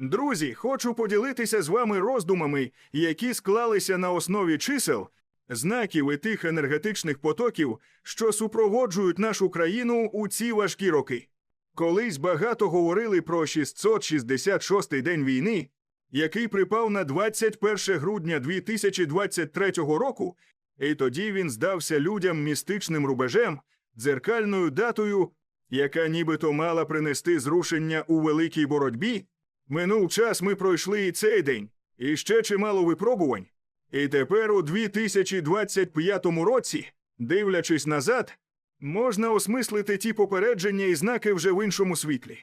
Друзі, хочу поділитися з вами роздумами, які склалися на основі чисел, знаків і тих енергетичних потоків, що супроводжують нашу країну у ці важкі роки. Колись багато говорили про 666-й день війни, який припав на 21 грудня 2023 року, і тоді він здався людям містичним рубежем, дзеркальною датою, яка нібито мала принести зрушення у великій боротьбі. Минув час ми пройшли і цей день, і ще чимало випробувань. І тепер у 2025 році, дивлячись назад, можна осмислити ті попередження і знаки вже в іншому світлі.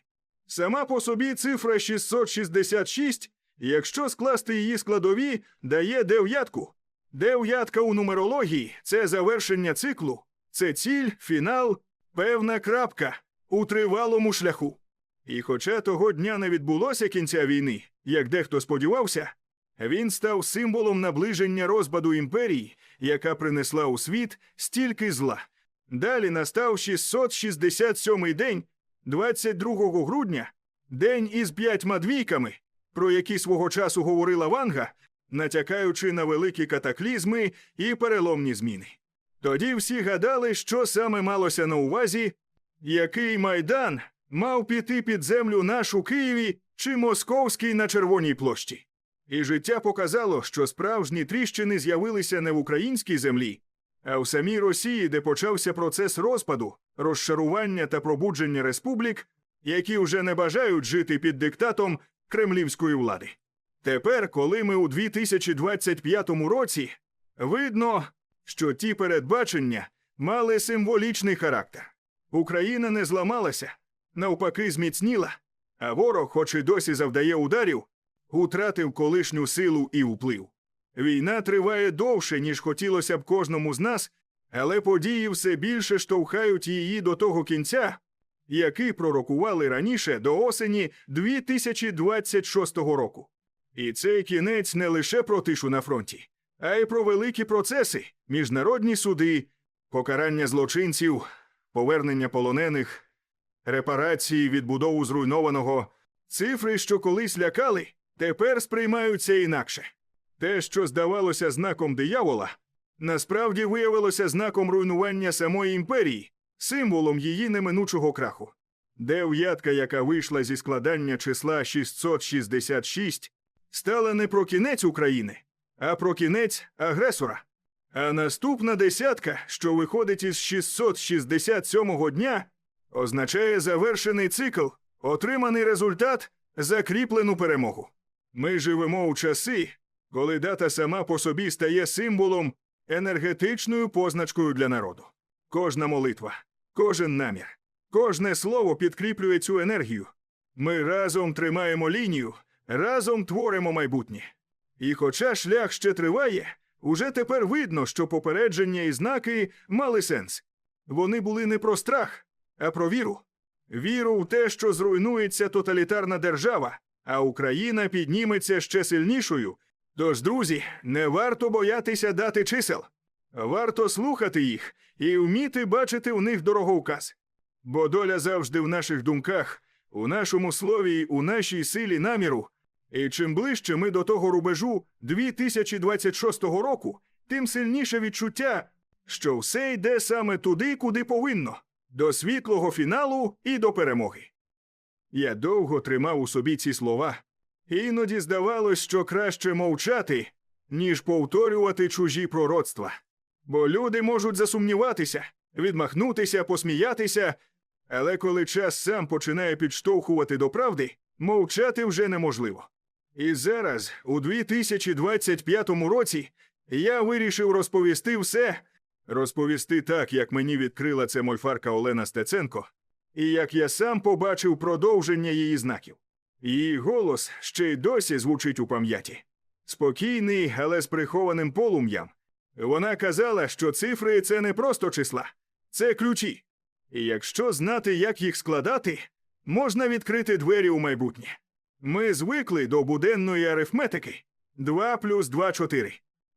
Сама по собі цифра 666, якщо скласти її складові, дає дев'ятку. Дев'ятка у нумерології це завершення циклу, це ціль, фінал, певна крапка у тривалому шляху. І хоча того дня не відбулося кінця війни, як дехто сподівався, він став символом наближення розпаду імперії, яка принесла у світ стільки зла. Далі настав 667-й день, 22 грудня, день із п'ятьма двійками, про які свого часу говорила Ванга, натякаючи на великі катаклізми і переломні зміни. Тоді всі гадали, що саме малося на увазі, який майдан мав піти під землю наш у Києві чи Московський на Червоній площі. І життя показало, що справжні тріщини з'явилися не в українській землі, а в самій Росії, де почався процес розпаду, розшарування та пробудження республік, які вже не бажають жити під диктатом кремлівської влади. Тепер, коли ми у 2025 році, видно, що ті передбачення мали символічний характер. Україна не зламалася, навпаки, зміцніла, а ворог, хоч і досі завдає ударів, утратив колишню силу і вплив. Війна триває довше, ніж хотілося б кожному з нас, але події все більше штовхають її до того кінця, який пророкували раніше до осені 2026 року. І цей кінець не лише про тишу на фронті, а й про великі процеси, міжнародні суди, покарання злочинців, повернення полонених, репарації, відбудову зруйнованого. Цифри, що колись лякали, тепер сприймаються інакше. Те, що здавалося знаком диявола, насправді виявилося знаком руйнування самої імперії, символом її неминучого краху. Дев'ятка, яка вийшла зі складання числа 666, стала не про кінець України, а про кінець агресора. А наступна десятка, що виходить із 667-го дня, означає завершений цикл, отриманий результат, закріплену перемогу. Ми живемо у часи, коли дата сама по собі стає символом, енергетичною позначкою для народу. Кожна молитва, кожен намір, кожне слово підкріплює цю енергію. Ми разом тримаємо лінію, разом творимо майбутнє. І хоча шлях ще триває, уже тепер видно, що попередження і знаки мали сенс. Вони були не про страх, а про віру. Віру в те, що зруйнується тоталітарна держава, а Україна підніметься ще сильнішою. Тож, друзі, не варто боятися дати чисел. Варто слухати їх і вміти бачити в них дороговказ. Бо доля завжди в наших думках, у нашому слові, у нашій силі наміру. І чим ближче ми до того рубежу 2026 року, тим сильніше відчуття, що все йде саме туди, куди повинно, до світлого фіналу і до перемоги. Я довго тримав у собі ці слова. Іноді здавалось, що краще мовчати, ніж повторювати чужі пророцтва. Бо люди можуть засумніватися, відмахнутися, посміятися, але коли час сам починає підштовхувати до правди, мовчати вже неможливо. І зараз, у 2025 році, я вирішив розповісти все, розповісти так, як мені відкрила це мольфарка Олена Стеценко, і як я сам побачив продовження її знаків. Її голос ще й досі звучить у пам'яті. Спокійний, але з прихованим полум'ям. Вона казала, що цифри це не просто числа, це ключі. І якщо знати, як їх складати, можна відкрити двері у майбутнє. Ми звикли до буденної арифметики 2 плюс 2 – 4.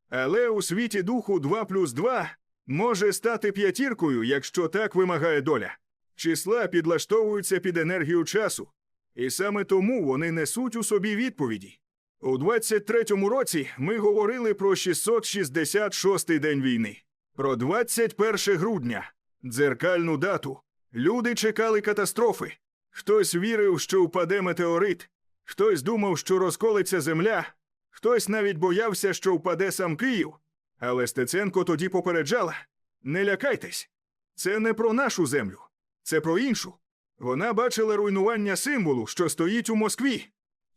Але у світі духу 2 плюс 2 може стати п'ятіркою, якщо так вимагає доля. Числа підлаштовуються під енергію часу. І саме тому вони несуть у собі відповіді. У 23-му році ми говорили про 666-й день війни, про 21 грудня, дзеркальну дату. Люди чекали катастрофи. Хтось вірив, що впаде метеорит, хтось думав, що розколиться земля, хтось навіть боявся, що впаде сам Київ. Але Стеценко тоді попереджала: не лякайтесь, це не про нашу землю, це про іншу. Вона бачила руйнування символу, що стоїть у Москві.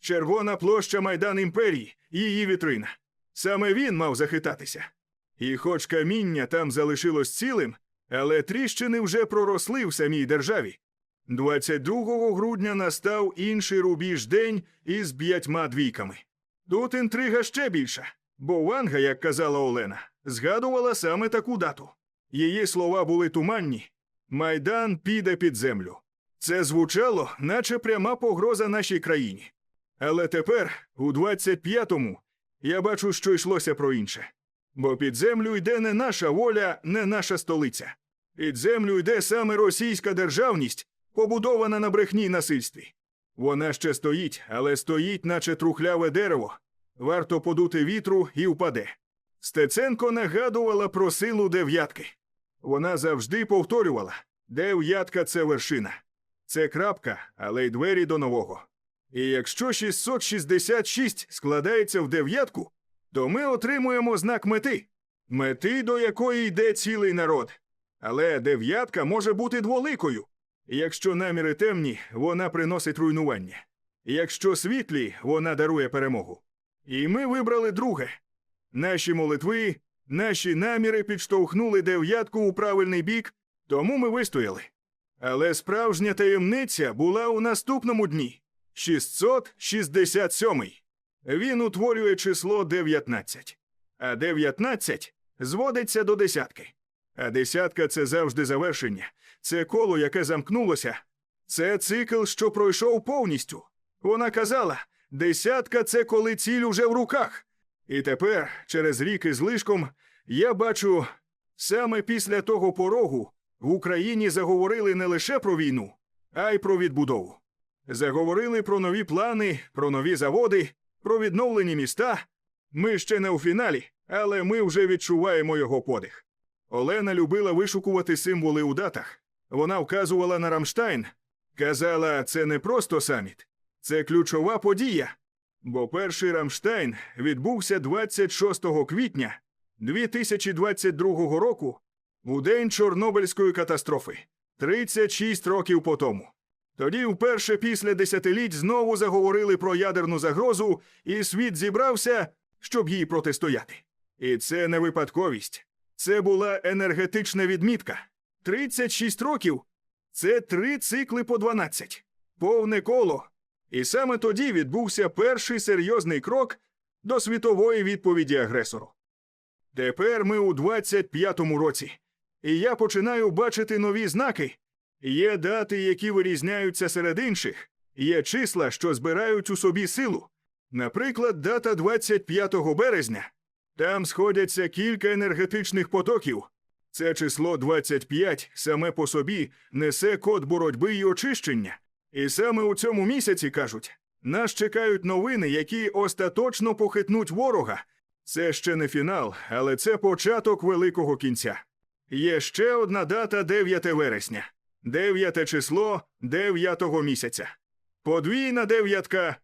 Червона площа Майдан імперії, її вітрина. Саме він мав захитатися. І хоч каміння там залишилось цілим, але тріщини вже проросли в самій державі. 22 грудня настав інший рубіж день із п'ятьма двійками. Тут інтрига ще більша, бо Ванга, як казала Олена, згадувала саме таку дату. Її слова були туманні. Майдан піде під землю. Це звучало, наче пряма погроза нашій країні. Але тепер, у 25-му, я бачу, що йшлося про інше. Бо під землю йде не наша воля, не наша столиця. Під землю йде саме російська державність, побудована на брехні насильстві. Вона ще стоїть, але стоїть, наче трухляве дерево. Варто подути вітру і впаде. Стеценко нагадувала про силу дев'ятки. Вона завжди повторювала: дев'ятка це вершина. Це крапка, але й двері до нового. І якщо 666 складається в дев'ятку, то ми отримуємо знак мети, мети, до якої йде цілий народ. Але дев'ятка може бути дволикою. Якщо наміри темні, вона приносить руйнування. Якщо світлі, вона дарує перемогу. І ми вибрали друге. Наші молитви, наші наміри підштовхнули дев'ятку у правильний бік, тому ми вистояли. Але справжня таємниця була у наступному дні 667. Він утворює число 19. А 19 зводиться до десятки. А десятка це завжди завершення. Це коло, яке замкнулося. Це цикл, що пройшов повністю. Вона казала: десятка це коли ціль уже в руках. І тепер, через рік із лишком, я бачу, саме після того порогу в Україні заговорили не лише про війну, а й про відбудову. Заговорили про нові плани, про нові заводи, про відновлені міста. Ми ще не у фіналі, але ми вже відчуваємо його подих. Олена любила вишукувати символи у датах. Вона вказувала на Рамштайн. Казала, це не просто саміт, це ключова подія. Бо перший Рамштайн відбувся 26 квітня 2022 року у день Чорнобильської катастрофи 36 років по тому. Тоді, вперше після десятиліть, знову заговорили про ядерну загрозу, і світ зібрався, щоб їй протистояти. І це не випадковість. Це була енергетична відмітка. 36 років це три цикли по 12. повне коло. І саме тоді відбувся перший серйозний крок до світової відповіді агресору. Тепер ми у 25-му році, і я починаю бачити нові знаки. Є дати, які вирізняються серед інших, є числа, що збирають у собі силу. Наприклад, дата 25 березня. Там сходяться кілька енергетичних потоків. Це число 25 саме по собі несе код боротьби й очищення. І саме у цьому місяці кажуть: нас чекають новини, які остаточно похитнуть ворога. Це ще не фінал, але це початок великого кінця. Є ще одна дата 9 вересня, дев'яте число дев'ятого місяця. Подвійна дев'ятка.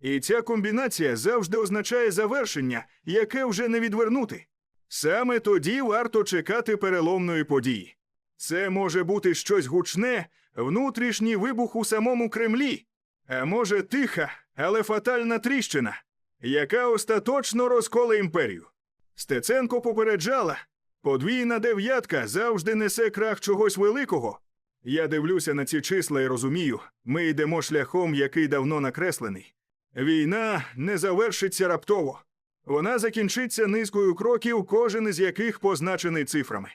І ця комбінація завжди означає завершення, яке вже не відвернути. Саме тоді варто чекати переломної події. Це може бути щось гучне, внутрішній вибух у самому Кремлі, а може тиха, але фатальна тріщина, яка остаточно розколе імперію. Стеценко попереджала подвійна дев'ятка завжди несе крах чогось великого. Я дивлюся на ці числа і розумію, ми йдемо шляхом, який давно накреслений. Війна не завершиться раптово. Вона закінчиться низкою кроків, кожен із яких позначений цифрами.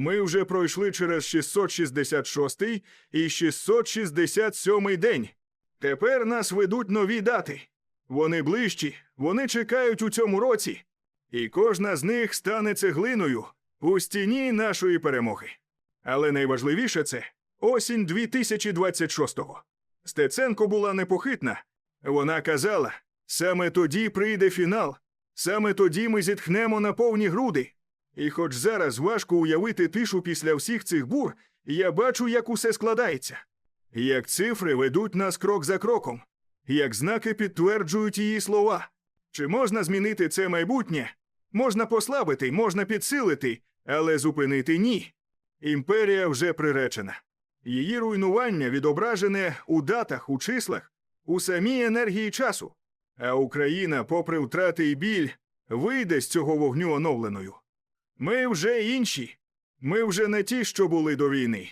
Ми вже пройшли через 666 і 667 день. Тепер нас ведуть нові дати. Вони ближчі, вони чекають у цьому році, і кожна з них стане цеглиною у стіні нашої перемоги. Але найважливіше це осінь 2026-го. Стеценко була непохитна. Вона казала: саме тоді прийде фінал, саме тоді ми зітхнемо на повні груди. І хоч зараз важко уявити тишу після всіх цих бур, я бачу, як усе складається. Як цифри ведуть нас крок за кроком, як знаки підтверджують її слова. Чи можна змінити це майбутнє? Можна послабити, можна підсилити, але зупинити ні. Імперія вже приречена. Її руйнування відображене у датах, у числах, у самій енергії часу. А Україна, попри втрати і біль, вийде з цього вогню оновленою. Ми вже інші. Ми вже не ті, що були до війни.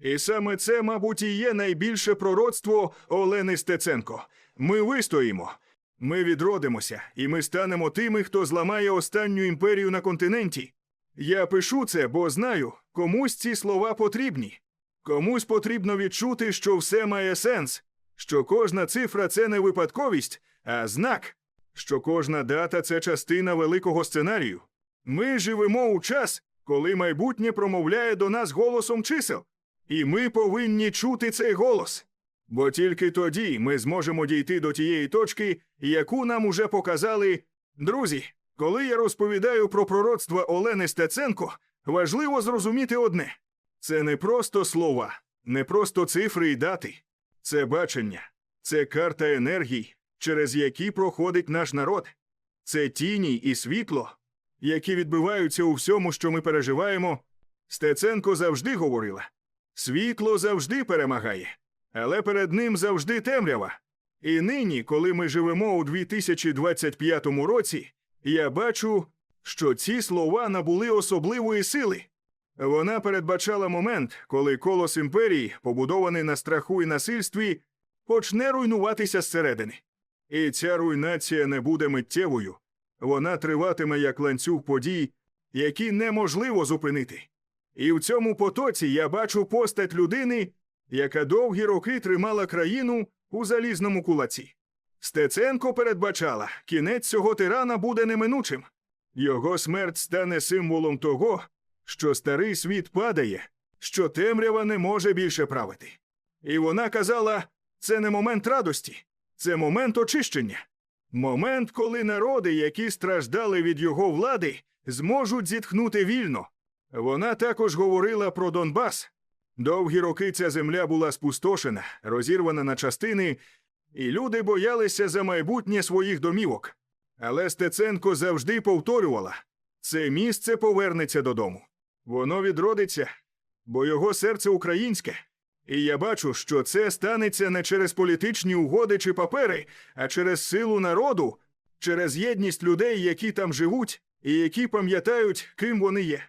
І саме це, мабуть, і є найбільше пророцтво Олени Стеценко. Ми вистоїмо, ми відродимося, і ми станемо тими, хто зламає останню імперію на континенті. Я пишу це, бо знаю, комусь ці слова потрібні. Комусь потрібно відчути, що все має сенс, що кожна цифра це не випадковість, а знак, що кожна дата це частина великого сценарію. Ми живемо у час, коли майбутнє промовляє до нас голосом чисел, і ми повинні чути цей голос. Бо тільки тоді ми зможемо дійти до тієї точки, яку нам уже показали друзі. Коли я розповідаю про пророцтва Олени Стеценко, важливо зрозуміти одне: це не просто слова, не просто цифри і дати, це бачення, це карта енергій, через які проходить наш народ, це тіні і світло, які відбиваються у всьому, що ми переживаємо. Стеценко завжди говорила: світло завжди перемагає, але перед ним завжди темрява. І нині, коли ми живемо у 2025 році, я бачу, що ці слова набули особливої сили. Вона передбачала момент, коли колос імперії, побудований на страху і насильстві, почне руйнуватися зсередини. І ця руйнація не буде миттєвою. Вона триватиме як ланцюг подій, які неможливо зупинити. І в цьому потоці я бачу постать людини, яка довгі роки тримала країну у залізному кулаці. Стеценко передбачала, кінець цього тирана буде неминучим. Його смерть стане символом того, що старий світ падає, що темрява не може більше правити. І вона казала: це не момент радості, це момент очищення, момент, коли народи, які страждали від його влади, зможуть зітхнути вільно. Вона також говорила про Донбас. Довгі роки ця земля була спустошена, розірвана на частини, і люди боялися за майбутнє своїх домівок. Але Стеценко завжди повторювала це місце повернеться додому. Воно відродиться, бо його серце українське. І я бачу, що це станеться не через політичні угоди чи папери, а через силу народу, через єдність людей, які там живуть, і які пам'ятають, ким вони є.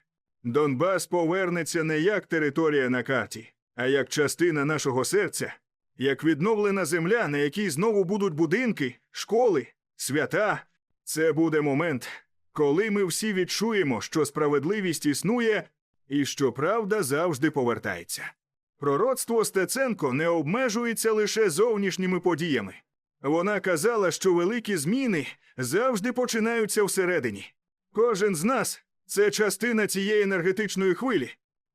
Донбас повернеться не як територія на карті, а як частина нашого серця, як відновлена земля, на якій знову будуть будинки, школи, свята. Це буде момент, коли ми всі відчуємо, що справедливість існує і що правда завжди повертається. Пророцтво Стеценко не обмежується лише зовнішніми подіями. Вона казала, що великі зміни завжди починаються всередині. Кожен з нас це частина цієї енергетичної хвилі.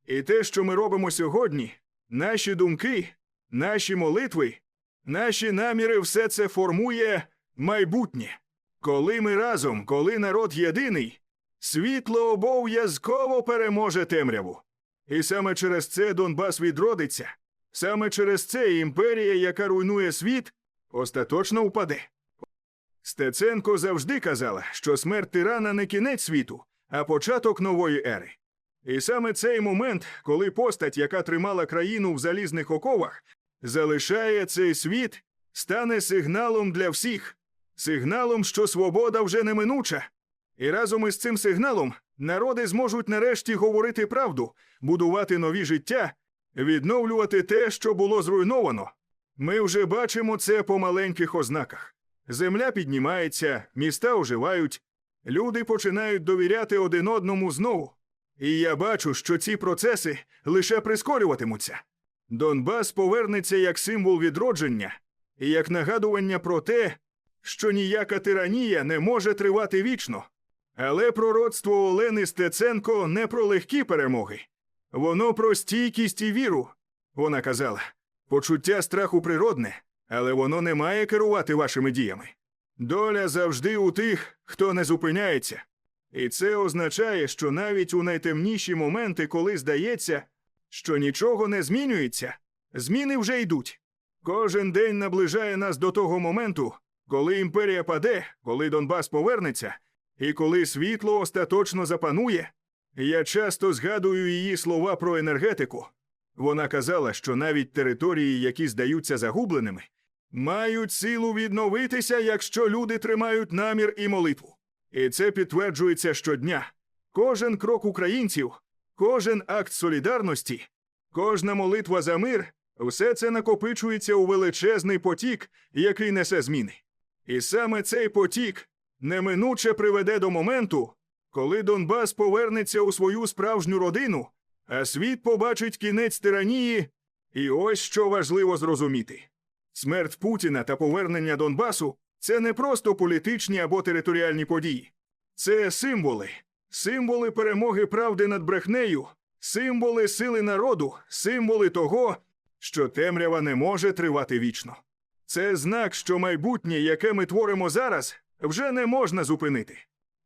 І те, що ми робимо сьогодні, наші думки, наші молитви, наші наміри, все це формує майбутнє. Коли ми разом, коли народ єдиний, світло обов'язково переможе темряву. І саме через це Донбас відродиться, саме через це імперія, яка руйнує світ, остаточно впаде. Стеценко завжди казала, що смерть тирана не кінець світу, а початок нової ери. І саме цей момент, коли постать, яка тримала країну в залізних оковах, залишає цей світ, стане сигналом для всіх, сигналом, що свобода вже неминуча. І разом із цим сигналом народи зможуть нарешті говорити правду, будувати нові життя, відновлювати те, що було зруйновано. Ми вже бачимо це по маленьких ознаках. Земля піднімається, міста оживають, люди починають довіряти один одному знову. І я бачу, що ці процеси лише прискорюватимуться. Донбас повернеться як символ відродження і як нагадування про те, що ніяка тиранія не може тривати вічно. Але пророцтво Олени Стеценко не про легкі перемоги. Воно про стійкість і віру. Вона казала: Почуття страху природне, але воно не має керувати вашими діями. Доля завжди у тих, хто не зупиняється. І це означає, що навіть у найтемніші моменти, коли здається, що нічого не змінюється, зміни вже йдуть. Кожен день наближає нас до того моменту, коли імперія паде, коли Донбас повернеться, і коли світло остаточно запанує. Я часто згадую її слова про енергетику. Вона казала, що навіть території, які здаються загубленими, мають силу відновитися, якщо люди тримають намір і молитву. І це підтверджується щодня. Кожен крок українців, кожен акт солідарності, кожна молитва за мир все це накопичується у величезний потік, який несе зміни. І саме цей потік неминуче приведе до моменту, коли Донбас повернеться у свою справжню родину, а світ побачить кінець тиранії. І ось що важливо зрозуміти: смерть Путіна та повернення Донбасу це не просто політичні або територіальні події, це символи, символи перемоги правди над брехнею, символи сили народу, символи того, що темрява не може тривати вічно. Це знак, що майбутнє, яке ми творимо зараз, вже не можна зупинити.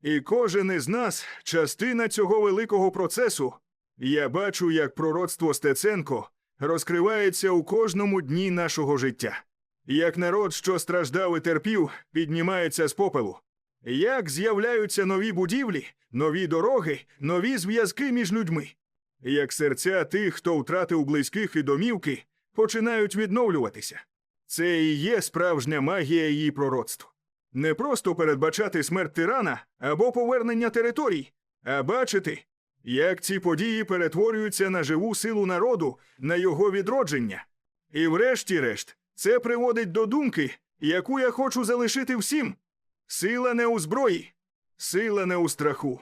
І кожен із нас частина цього великого процесу. Я бачу, як пророцтво Стеценко розкривається у кожному дні нашого життя. Як народ, що страждав і терпів, піднімається з попелу. Як з'являються нові будівлі, нові дороги, нові зв'язки між людьми. Як серця тих, хто втратив близьких і домівки, починають відновлюватися. Це і є справжня магія її пророцтв. Не просто передбачати смерть тирана або повернення територій, а бачити, як ці події перетворюються на живу силу народу, на його відродження. І врешті-решт, це приводить до думки, яку я хочу залишити всім. Сила не у зброї, сила не у страху,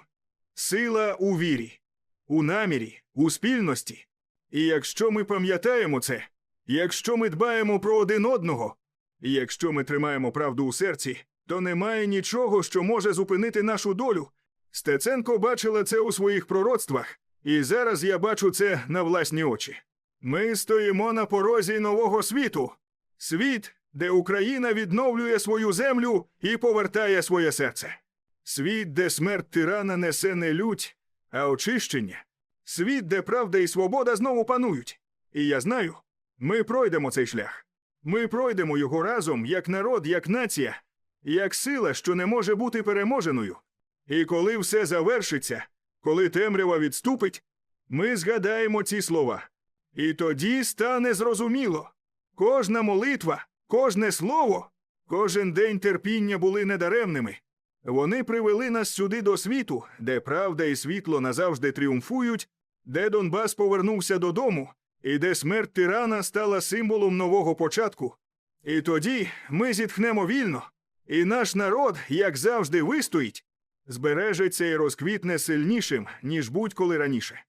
сила у вірі, у намірі, у спільності. І якщо ми пам'ятаємо це, якщо ми дбаємо про один одного, і якщо ми тримаємо правду у серці, то немає нічого, що може зупинити нашу долю. Стеценко бачила це у своїх пророцтвах, і зараз я бачу це на власні очі. Ми стоїмо на порозі нового світу, світ, де Україна відновлює свою землю і повертає своє серце. Світ, де смерть тирана несе не лють, а очищення. Світ, де правда і свобода знову панують. І я знаю, ми пройдемо цей шлях. Ми пройдемо його разом, як народ, як нація, як сила, що не може бути переможеною. І коли все завершиться, коли темрява відступить, ми згадаємо ці слова. І тоді стане зрозуміло. Кожна молитва, кожне слово, кожен день терпіння були недаремними. Вони привели нас сюди до світу, де правда і світло назавжди тріумфують, де Донбас повернувся додому, і де смерть тирана стала символом нового початку. І тоді ми зітхнемо вільно, і наш народ, як завжди, вистоїть, збережеться і розквітне сильнішим, ніж будь-коли раніше.